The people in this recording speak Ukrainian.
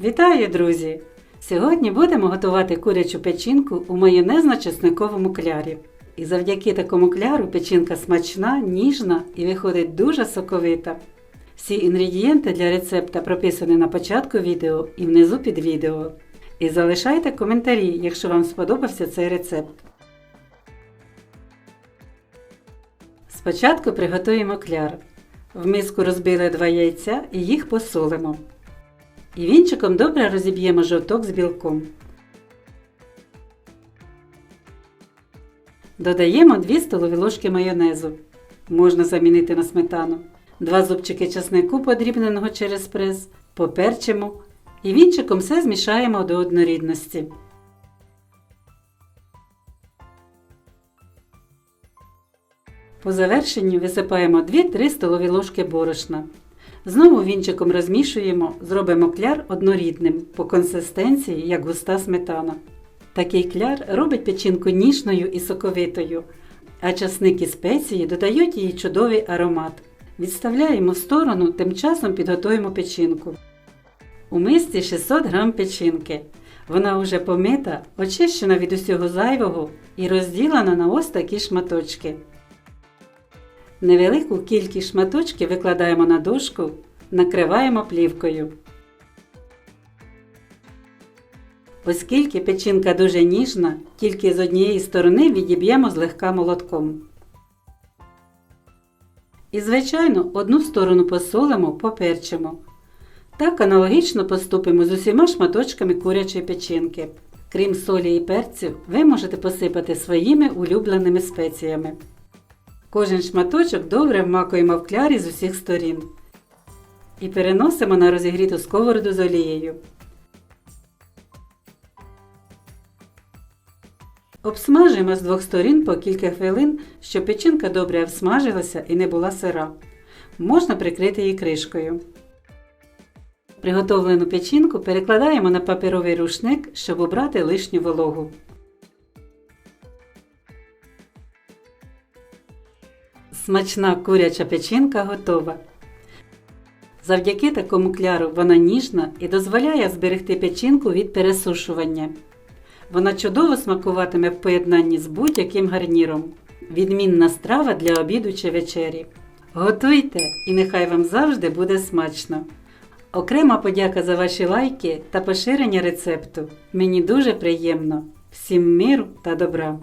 Вітаю, друзі! Сьогодні будемо готувати курячу печінку у майонезно-чесниковому клярі. І завдяки такому кляру печінка смачна, ніжна і виходить дуже соковита. Всі інгредієнти для рецепта прописані на початку відео і внизу під відео. І залишайте коментарі, якщо вам сподобався цей рецепт. Спочатку приготуємо кляр. В миску розбили два яйця і їх посолимо. І вінчиком добре розіб'ємо жовток з білком. Додаємо 2 столові ложки майонезу. Можна замінити на сметану. 2 зубчики часнику подрібненого через прес, поперчимо і вінчиком все змішаємо до однорідності. По завершенню висипаємо 2-3 столові ложки борошна. Знову вінчиком розмішуємо, зробимо кляр однорідним по консистенції, як густа сметана. Такий кляр робить печінку ніжною і соковитою, а часник і спеції додають їй чудовий аромат. Відставляємо в сторону, тим часом підготуємо печінку. У мисці 600 г печінки. Вона вже помита, очищена від усього зайвого і розділена на ось такі шматочки. Невелику кількість шматочків викладаємо на дошку, накриваємо плівкою. Оскільки печінка дуже ніжна, тільки з однієї сторони відіб'ємо злегка молотком. І, звичайно, одну сторону посолимо, поперчимо. Так аналогічно поступимо з усіма шматочками курячої печінки. Крім солі і перцю, ви можете посипати своїми улюбленими спеціями. Кожен шматочок добре вмакуємо в клярі з усіх сторін. І переносимо на розігріту сковороду з олією. Обсмажуємо з двох сторін по кілька хвилин, щоб печінка добре обсмажилася і не була сира. Можна прикрити її кришкою. Приготовлену печінку перекладаємо на паперовий рушник, щоб обрати лишню вологу. Смачна куряча печінка готова. Завдяки такому кляру вона ніжна і дозволяє зберегти печінку від пересушування. Вона чудово смакуватиме в поєднанні з будь-яким гарніром. Відмінна страва для обіду чи вечері. Готуйте і нехай вам завжди буде смачно! Окрема подяка за ваші лайки та поширення рецепту. Мені дуже приємно. Всім миру та добра!